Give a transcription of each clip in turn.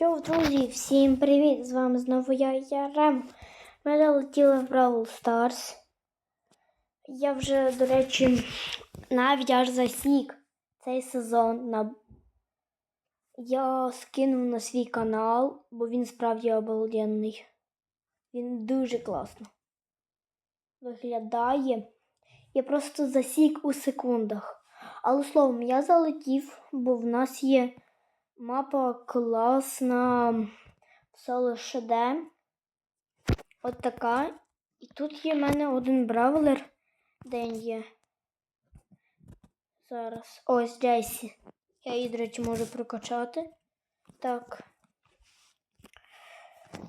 Йоу, друзі, всім привіт! З вами знову я, Ярем. Ми залетіли в Brawl Stars. Я вже, до речі, навіть аж засік цей сезон. На... Я скинув на свій канал, бо він справді обалденний. Він дуже класно виглядає. Я просто засік у секундах. Але словом, я залетів, бо в нас є мапа класна соло ШД. От така. І тут є в мене один бравлер. Де він є? Зараз. Ось Джейсі. Я її, до речі, можу прокачати. Так.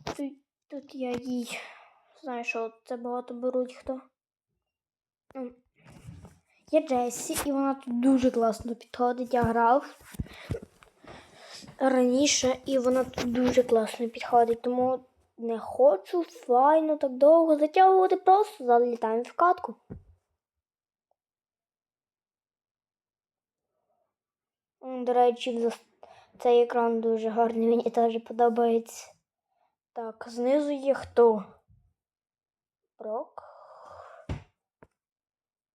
Тут, тут я їй. Знаю, що це багато беруть хто. М. Є Джесі, і вона тут дуже класно підходить. Я грав раніше, і вона тут дуже класно підходить, тому не хочу файно так довго затягувати, просто залітаємо в катку. До речі, цей екран дуже гарний, мені теж подобається. Так, знизу є хто? Брок.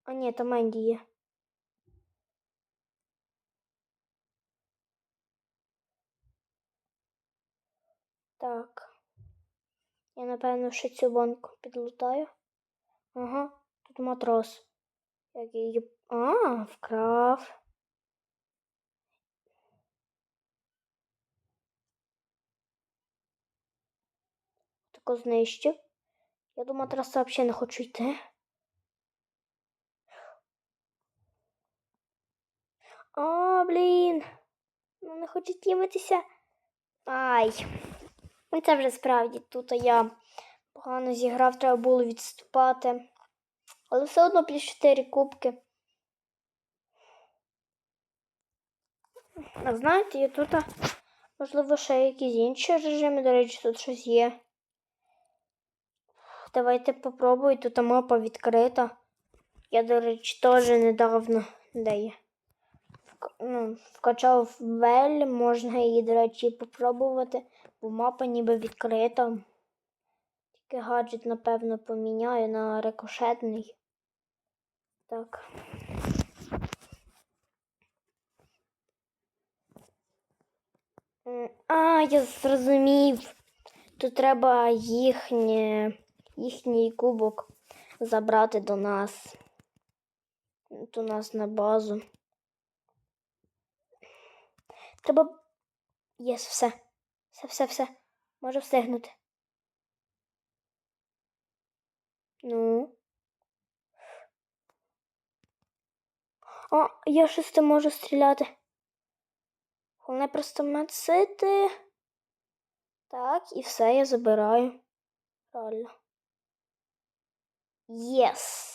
А ні, там Енді є. Так. Я, напевно, ще цю банку підлутаю. Ага, тут матрос. Як її. А, вкрав. Тако знищив. Я до матроса взагалі не хочу йти. О, блін. Ну не хочу тімитися. Ай. Ну, Це вже справді тут я погано зіграв, треба було відступати. Але все одно плюс 4 кубки. А знаєте, є тут, можливо, ще якісь інші режими, до речі, тут щось є. Давайте попробуй, тут мапа відкрита. Я, до речі, теж недавно де є. Ну, вкачав вель, можна її, до речі, попробувати, бо мапа ніби відкрита. Тільки гаджет, напевно, поміняю на рикошетний. Так. А, я зрозумів. Тут треба їхнє, їхній кубок забрати до нас. До нас на базу. Треба. Єс, все. Все, все, все. Можу встигнути. Ну. О, я щось не можу стріляти. Головне просто мацити. Так, і все, я забираю. Правильно. Єс!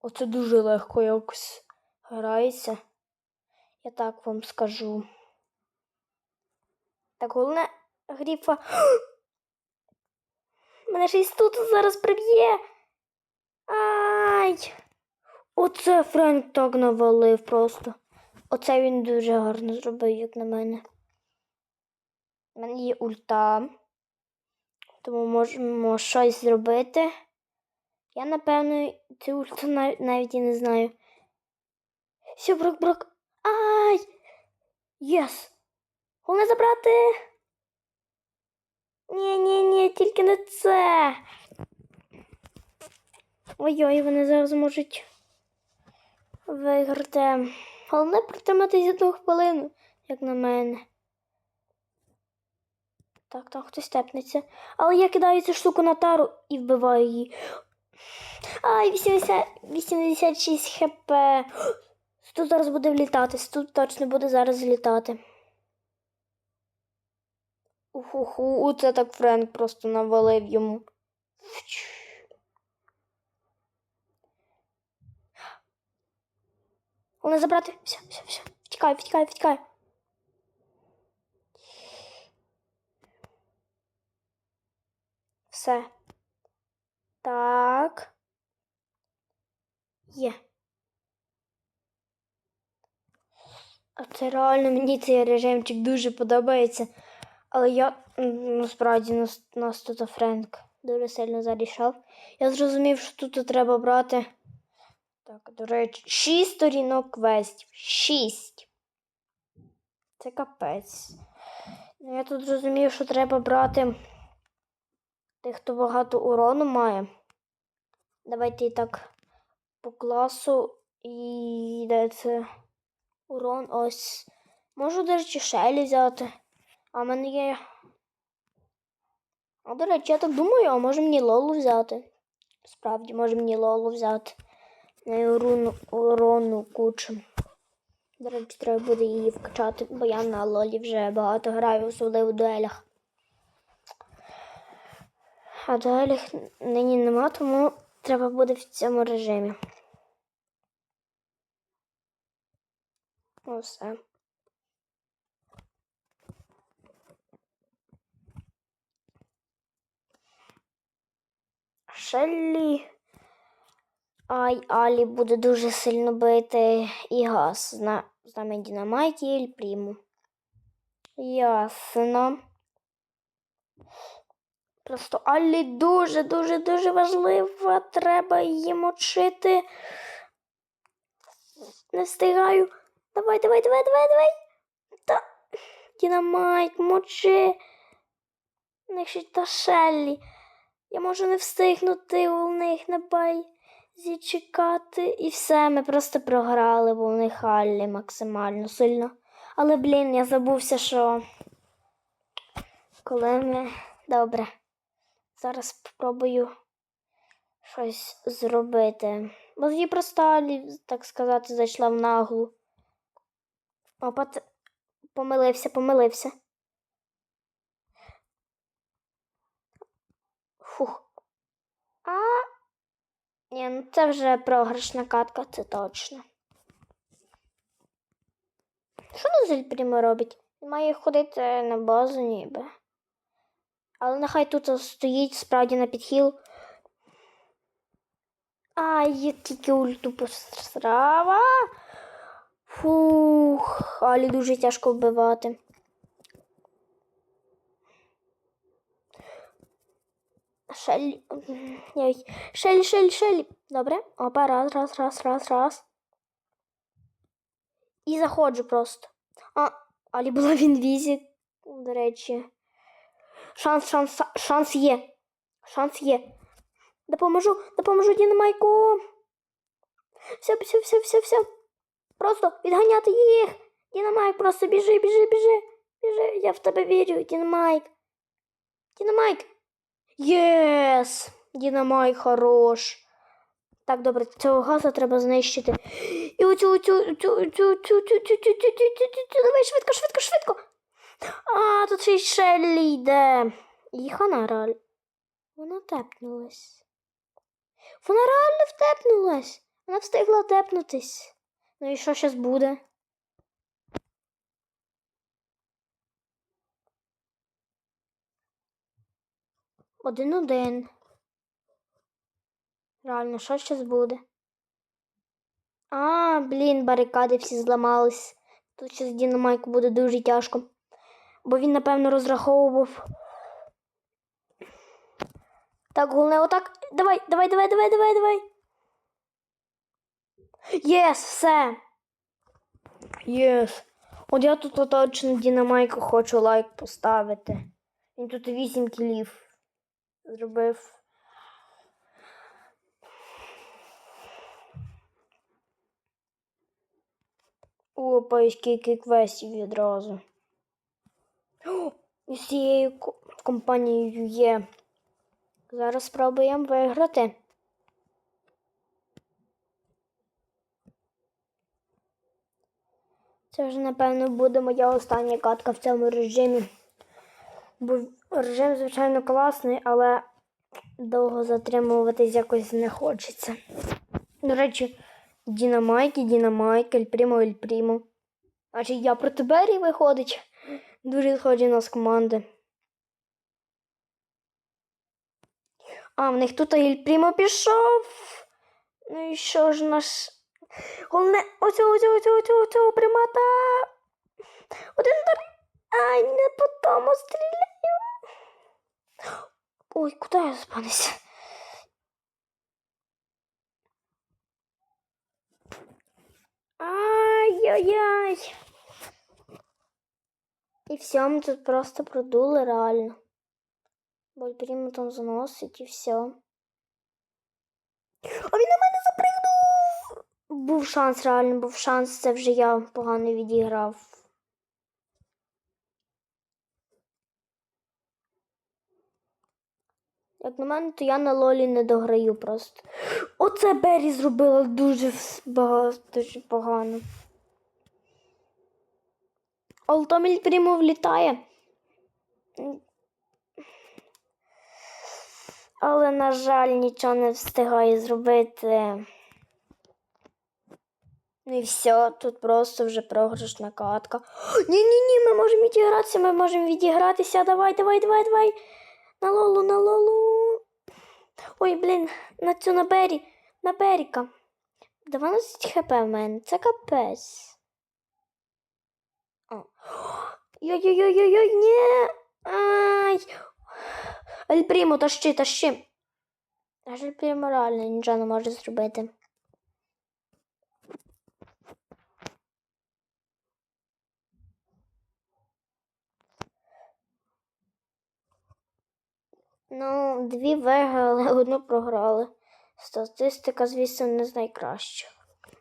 Оце дуже легко якось грається. Я так вам скажу. Так, головне гріфа. Мене щось тут зараз приб'є. Ай! Оце Френк так навалив просто. Оце він дуже гарно зробив, як на мене. У мене є ульта. Тому можемо щось зробити. Я, напевно, цю ульту нав- навіть і не знаю. Все, брок, брок. Ай! Єс! Головне забрати. Ні, ні, ні, тільки не це. Ой-ой, вони зараз можуть виграти. Головне протриматись одну хвилину, як на мене. Так, там хтось тепнеться. Але я кидаю цю штуку на тару і вбиваю її. Ай, 80, 86 хп. Тут зараз буде влітати. Тут точно буде зараз злітати. Уху-ху, це так Френк просто навалив йому. Головне забрати. Все, все, все. Втікай, втікай, втікай. Все. Так. Є. А це реально мені цей режимчик дуже подобається. Але я насправді нас, нас тут Френк дуже сильно зарішав. Я зрозумів, що тут треба брати. Так, до речі, шість сторінок квестів. Шість. Це капець. Ну, Я тут зрозумів, що треба брати тих, хто багато урону має. Давайте і так по класу і де це урон ось. Можу, до речі, Шелі взяти. А мене є. А до речі, я так думаю, а може мені Лолу взяти. Справді, може мені Лолу взяти. На урону, урону кучу. До речі, треба буде її вкачати, бо я на Лолі вже багато граю, особливо в дуелях. А дуелях нині нема, тому треба буде в цьому режимі. Ну, все. Шеллі. Ай, Алі буде дуже сильно бити і газ. З нами Дінамайк і Ель Пріму. Ясно. Просто Аллі дуже, дуже, дуже важлива. Треба її мочити. Не встигаю. Давай, давай, давай, давай, давай. Та. Дінамайк, мочи. Не та Шеллі. Я можу не встигнути у них на базі чекати. І все, ми просто програли, бо у них максимально сильно. Але, блін, я забувся, що коли ми. Добре. Зараз спробую щось зробити. Бо її просто так сказати, зайшла в наглу. Опа, помилився, помилився. Фух. А. Ні, ну це вже програшна катка, це точно. Що Нозель прямо робить? Має ходити на базу ніби. Але нехай тут стоїть справді на підхіл. Ай, я тільки ульту посрава. Фух, Алі дуже тяжко вбивати. Шелі. Шелі, шелі, шелі. Добре. Опа, раз, раз, раз, раз, раз. І заходжу просто. А, Алі була в інвізі, до речі. Шанс, шанс, шанс є. Шанс є. Допоможу, допоможу Дінамайку. Все, все, все, все, все. Просто відганяти їх. Дінамайк, просто біжи, біжи, біжи. Біжи, я в тебе вірю, Дінамайк. Дінамайк. Єс! Дінамай хорош. Так, добре, цього газа треба знищити. І оцю оцю цю давай швидко, швидко, швидко. А, тут ще Шеллі йде. І хана реально. Вона тепнулась. Вона реально втепнулась. Вона встигла тепнутись. Ну і що зараз буде? Один-один. Реально, що зараз буде? А, блін, барикади всі зламались. Тут зараз Дінамайку буде дуже тяжко. Бо він, напевно, розраховував. Так, головне, отак. Давай, давай, давай, давай, давай, давай. Єс, все. Єс. От я тут точно Дінамайку хочу лайк поставити. Він тут 8 кілів зробив. Опа, і скільки квестів відразу. О, з цією компанією є. Зараз спробуємо виграти. Це вже, напевно, буде моя остання катка в цьому режимі. Бо режим, звичайно, класний, але довго затримуватись якось не хочеться. До речі, Дінамайк і Дінамайк, Ель Прімо, Ель Прімо. А чи я проти Бері виходить? Дуже схожі нас команди. А, в них тут Ель Прімо пішов. Ну і що ж наш. Головне, оцю, оцю, оцю, оцю, оцю примата. Один удар. Ай, не по Мама, стріляю. Ой, куди я запанився? Ай-яй-яй. І все, ми тут просто продули реально. Больпрімо там заносить і все. А він на мене запригнув! Був шанс, реально був шанс, це вже я погано відіграв. Як на мене, то я на лолі не дограю просто. Оце Бері зробила дуже багато, дуже погано. Алтоміль прямо влітає. Але, на жаль, нічого не встигає зробити. Ну і все, тут просто вже програшна катка. Ні-ні-ні, ми можемо відігратися, ми можемо відігратися. Давай, давай, давай, давай. На лолу, на лолу. Ой, блін, на цю на Бері, на Беріка. 12 хп в мене, це капець. Йой-йой-йой-йой, ні. Ай. Ельпрімо, тащи, тащи. Аж Ельпрімо реально нічого не може зробити. Ну, дві виграли, одну програли. Статистика, звісно, не з найкращих.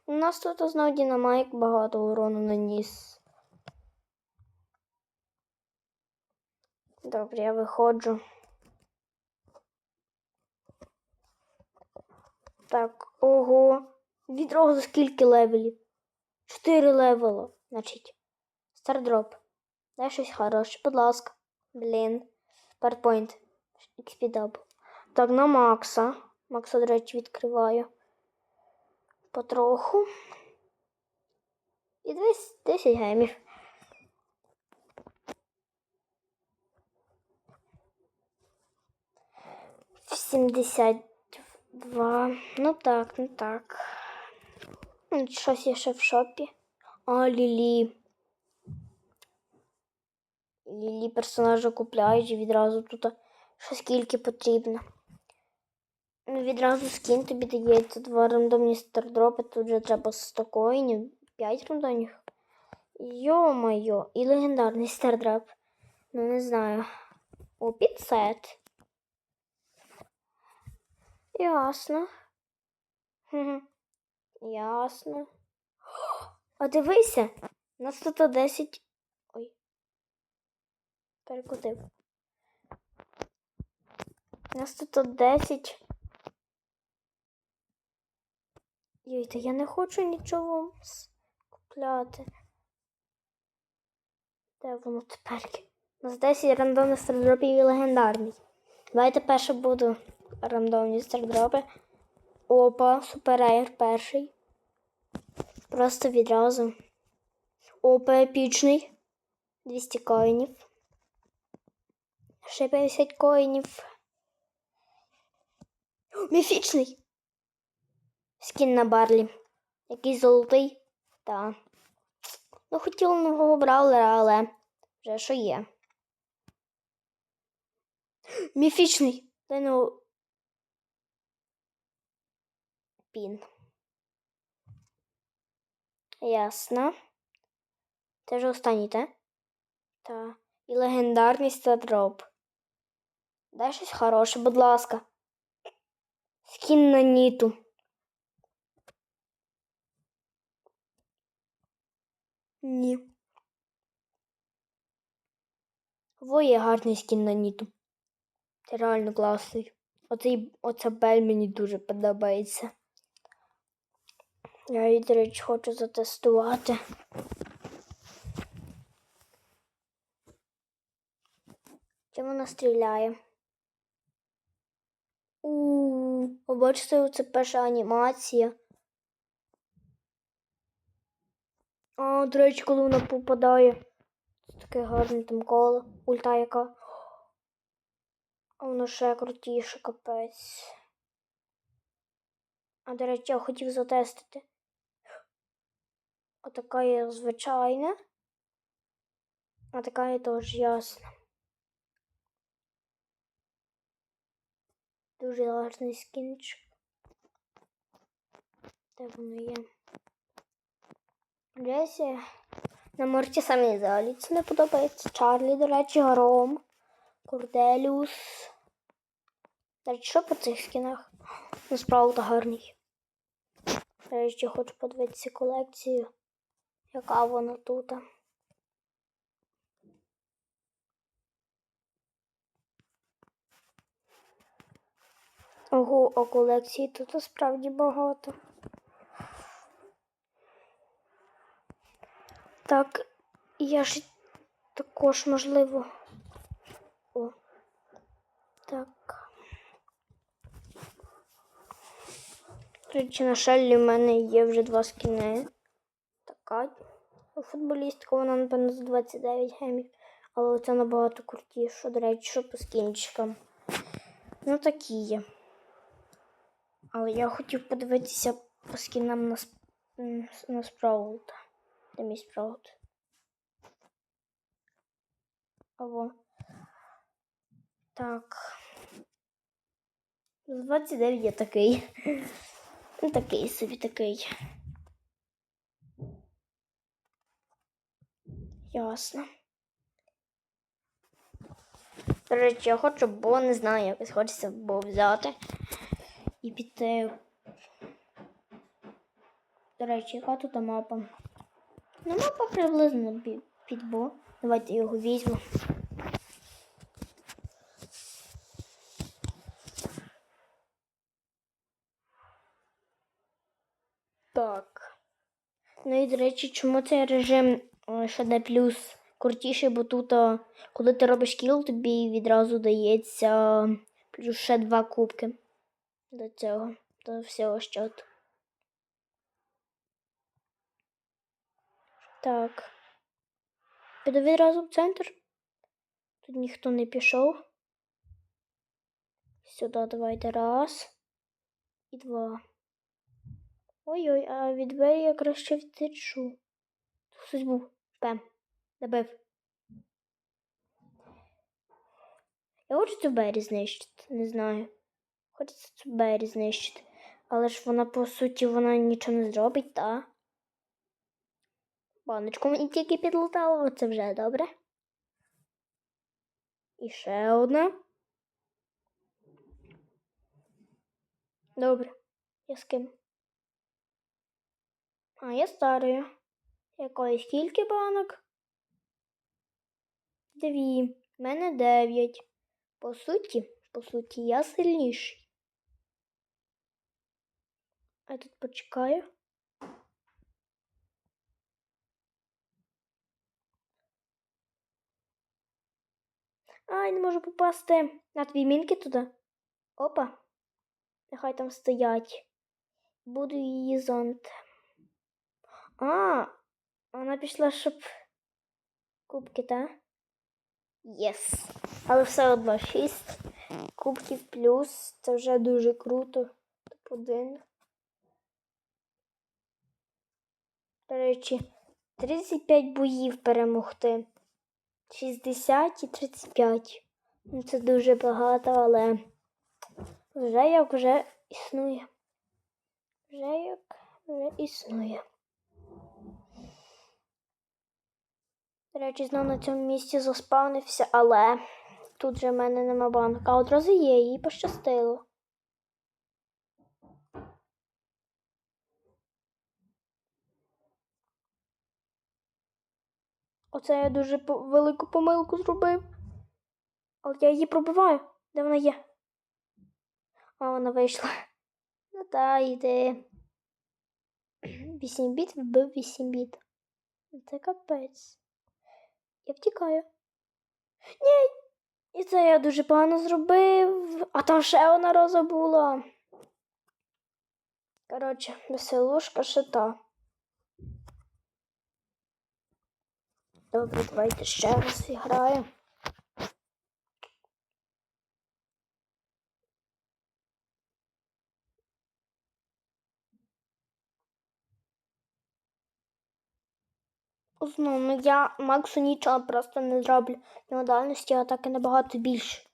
У нас тут знову Дінамайк багато урону наніс. Добре, я виходжу. Так, ого. Відро за скільки левелів? Чотири левела, значить. Стардроп. Дай щось хороше, будь ласка. Блін. Парпойнт. XP дабл. Так, на Макса. Макса, до речі, відкриваю. Потроху. І десь 10 гемів. В 72. Ну так, ну так. Щось є ще в шопі. А, Лілі. Лілі персонажа купляють і відразу тут що скільки потрібно. Ну, відразу скін тобі дається два рандомні стардропи, тут вже треба 100 коїнів, 5 рандомних. Йо-моє, і легендарний стардроп. Ну, не знаю. О, 500. Ясно. Ясно. А дивися, нас тут 10. Ой. Перекутив. У нас тут 10. Йой, та я не хочу нічого купляти. Де воно тепер? У нас 10 рандомних стардропів і легендарний. Давайте перше буду рандомні стардропи. Опа, суперейр перший. Просто відразу. Опа, епічний. 200 коїнів. Ще 50 коїнів. Міфічний. Скін на Барлі. Якийсь золотий. Та. Ну, хотіла нового браулера, але вже що є. Міфічний. Дай ну. Пін. Ясно. Це вже останній, так? Та. І легендарний стадроп. Дай щось хороше, будь ласка. Скін на ніту. Ні. Во є гарний скін на ніту. Це реально класний. Оцей, оця бель мені дуже подобається. Я її, до речі, хочу затестувати. Чим вона стріляє? У, бачите, це перша анімація. А, до речі, коли вона попадає. Це таке гарне там коло. Ульта яка. А воно ще крутіше, капець. А, до речі, я хотів затестити. Отака є звичайна. А така є теж ясна. Дуже гарний скінчик. Де воно є? Джесі. На Морті самі взагалі це не подобається. Чарлі, до речі, Гром. Корделіус. До що по цих скінах? Насправді гарний. До речі, хочу подивитися колекцію. Яка вона тут. Ого, а колекції тут справді багато. Так, я ж також можливо. О. Так. Речі, на шеллі в мене є вже два скіни. Така футболістка, вона, напевно, за 29 гемів. Але це набагато крутіше, до речі, що по скінчикам. Ну, такі є. Але я хотів подивитися по скінам на, на Спраут. Де мій Спраут? Або. Так. З 29 є такий. Ну, такий собі такий. Ясно. До речі, я хочу, бо не знаю, якось хочеться бо взяти і піти. До речі, яка тут мапа? Ну, мапа приблизно під, під бо. Давайте його візьму. Так. Ну і до речі, чому цей режим е, ще не плюс крутіший, бо тут, е, коли ти робиш кіл, тобі відразу дається плюс ще два кубки до цього, до всього щоту. Так. Піду відразу в центр. Тут ніхто не пішов. Сюди давайте раз і два. Ой-ой, а від двері я краще втечу. Тут хтось був. Пем. Добив. Я хочу цю двері знищити, не знаю. Хочеться цю двері знищити. Але ж вона, по суті, вона нічого не зробить, та? Баночку мені тільки підлутало, це вже добре. І ще одна. Добре. Я з ким? А, я старою. Якої скільки банок? Дві. В мене дев'ять. По суті, по суті, я сильніший. Я тут почекаю. Ай, не можу попасти на твій мінки туди. Опа. Нехай там стоять. Буду її зонт. А, вона пішла, щоб кубки, та? Єс. Але все одно 6 кубків плюс. Це вже дуже круто. Топ-1. До речі, 35 боїв перемогти. 60 і 35. Ну, Це дуже багато, але вже як вже існує. Вже як вже існує. До речі, знову на цьому місці заспавнився, але тут же в мене нема банок. А одразу є, їй пощастило. Оце я дуже велику помилку зробив. Але я її пробиваю. Де вона є? А вона вийшла. Ну та йди. 8 біт вбив 8 біт. Це капець. Я втікаю. Ні. І це я дуже погано зробив. А там ще одна роза була. Коротше, веселушка ще та. Добре, давайте ще раз зіграю. Знову, ну я Максу нічого просто не зроблю. Його дальності атаки набагато більше.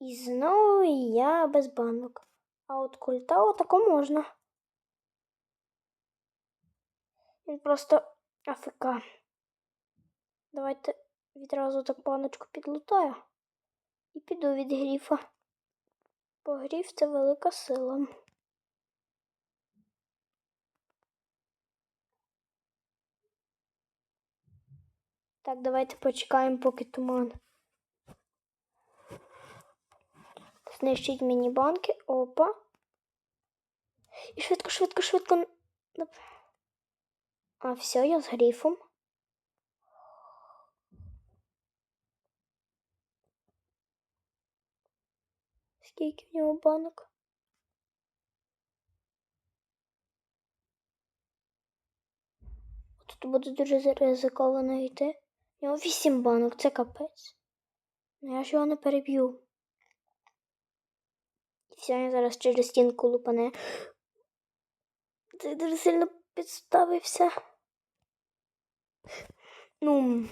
І знову я без банок. А от культа отако можна. Він просто АФК. Давайте відразу так баночку підлутаю. І піду від гріфа. Бо гріф це велика сила. Так, давайте почекаємо, поки туман. Знищить мені банки. Опа. І швидко, швидко, швидко. А, все, я з грифом. Скільки в нього банок? Тут буде дуже ризиковано йти. У нього вісім банок, це капець. Ну я ж його не переб'ю. І все, зараз через стінку лупане. Ти дуже сильно підставився. Ну,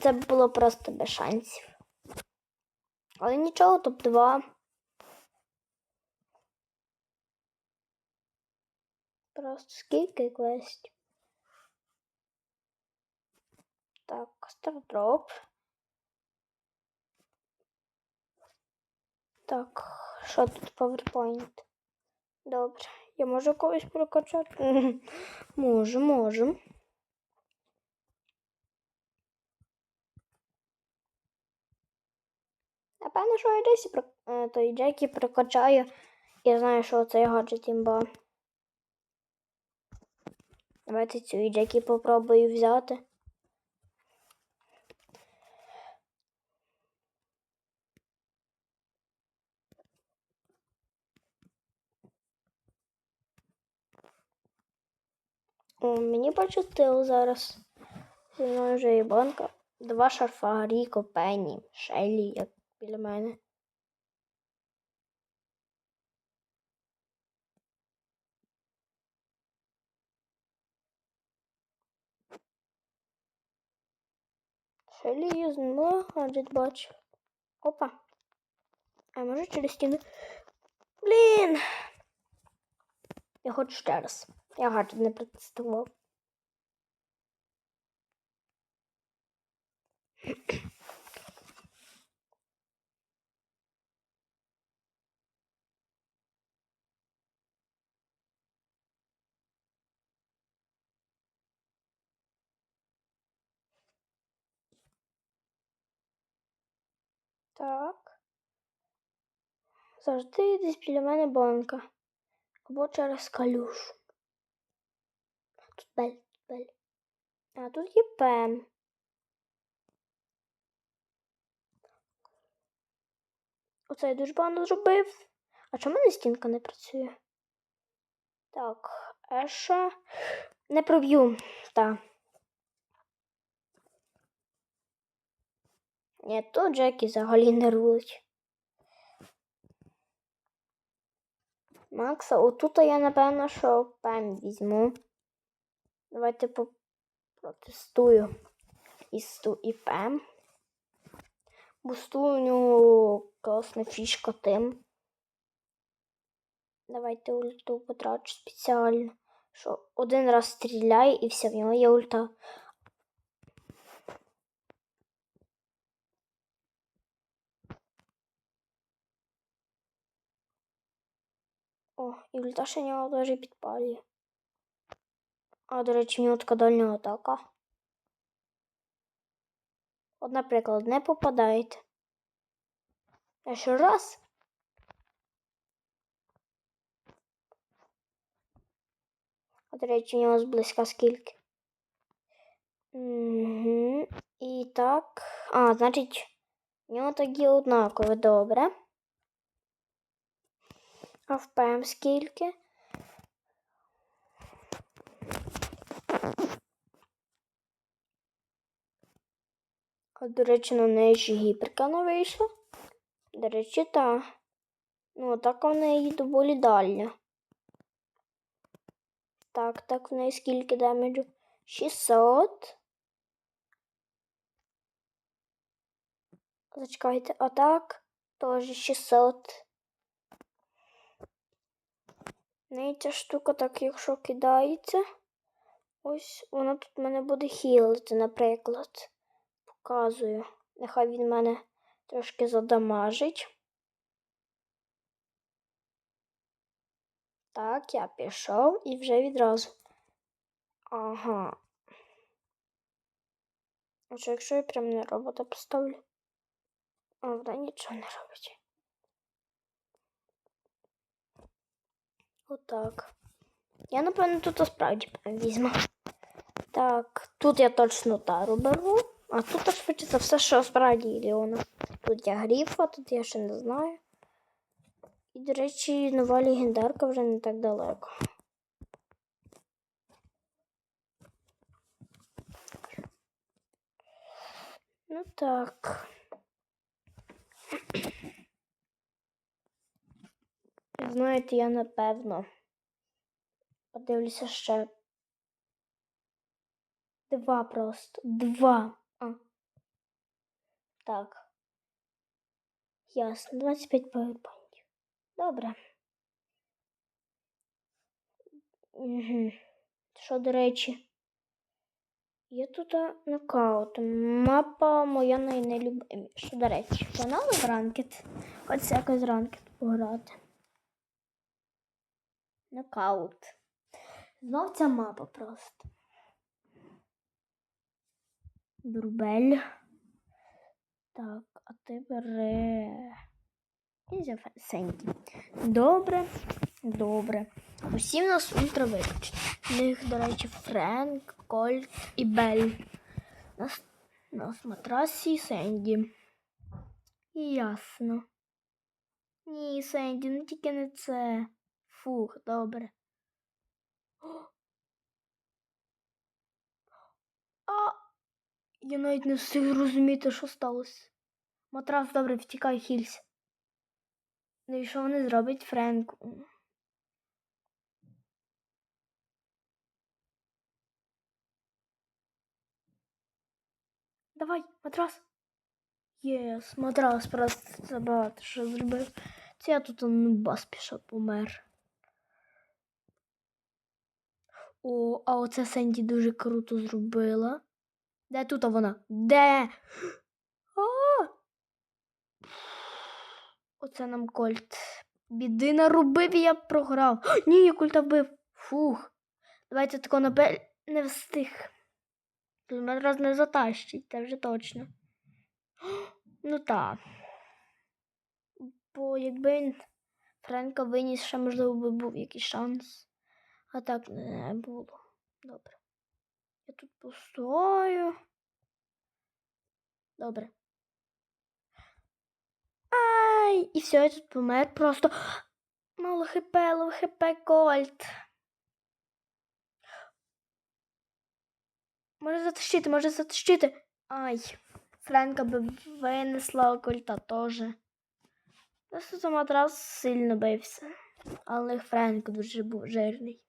це було просто без шансів. Але нічого, топ-2. Просто скільки квестів. Так, стардроп. Так, що тут PowerPoint? Добре. Я можу когось прокачати? Можу, можу. Напевно, що я Джесі про... е, той Джекі прокачаю. Я знаю, що цей гаджет імба. Давайте цю і Джекі попробую взяти. О, мені почутило зараз. Зі мною вже є банка. Два шарфа, Ріко, Пенні, Шеллі, як біля мене. Шеллі гаджет бачу. Опа. А може через стіну. Блін. Я хочу ще раз. Я гаджет не протестував. Так. Завжди десь біля мене банка. Або через калюшу. Тут бель, тут бель. А тут є пем. Оце я дуже погано зробив. А чому мене стінка не працює? Так, Еша. Не проб'ю. Так. Ні, тут Джекі взагалі не рулить. Макса, отут я, напевно, що пем візьму. Давайте по- протестую і сту і пем. Бустую у нього класна фішка тим. Давайте ульту потрачу спеціально. Що один раз стріляє і все, в нього є ульта. О, і в нього теж підпалює. А, до речі, в нього така дальня атака. От, наприклад, не попадаєте. А ще раз. А, до речі, у нього зблизька скільки. Угу. І так. А, значить, у нього такі однакові, добре. А в скільки? А, до речі, на неї ще гіперка не вийшла. До речі, та. Ну, так в неї доволі дальня. Так, так, в неї скільки демеджу? 600. Зачекайте, а так. Теж 600. Ну і ця штука, так, якщо кидається, ось вона тут мене буде хілити, наприклад. Показую. Нехай він мене трошки задамажить. Так, я пішов і вже відразу. Ага. Що якщо я прям на робота поставлю? А вона нічого не робить. Отак. Я, напевно, тут справді візьму. Так, тут я точно тару беру, а тут швидше за все, що справді Іліона. Тут я гріфа, тут я ще не знаю. І, до речі, нова легендарка вже не так далеко. Ну так. Знаєте, я напевно подивлюся ще. Два просто. Два. А. Так. Ясно. 25 пауерпоінтів. Добре. Угу. Що, до речі? Є тут нокаут. Мапа моя найнелюбиміша. До речі, в ранкет. Хоч якось ранкет пограти. Нокаут. Знов ця мапа просто. Дурбель. Так, а ти бери. І Сенді. Добре, добре. Усі в нас ультра виключені. В них, до речі, Френк, Кольт і Бель. Нас, нас матрасі і Сенді. Ясно. Ні, Сенді, ну тільки не це. Фух, добре. А я навіть не встиг зрозуміти, що сталося. Матрас добре втікай, хілься. Ну і що вони зроблять Френку? Давай, матрас. Єс, матрас просто забагато що зробив. Це я тут нубас пішов помер. О, а оце Сенді дуже круто зробила. Де тут вона? Де? А! Оце нам Кольт. Біди наробив я програв. Ні, я кольта вбив. Фух. Давайте тако напель не встиг. Тут мене раз не затащить, це вже точно. Ну так. Бо якби Френка виніс, ще можливо би був якийсь шанс. А так не було. Добре. Я тут постою. Добре. Ай! І все, я тут помер просто. Мало хп, лов хп кольт. Може затащити, може затащити. Ай, Френка би винесла кольта теж. Просто там матрас сильно бився. Але Френк дуже був жирний.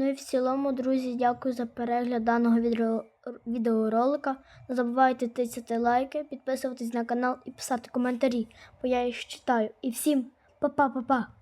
Ну і в цілому, друзі, дякую за перегляд даного відео- відеоролика. Не забувайте тисяти лайки, підписуватись на канал і писати коментарі, бо я їх читаю. І всім па-па-па-па!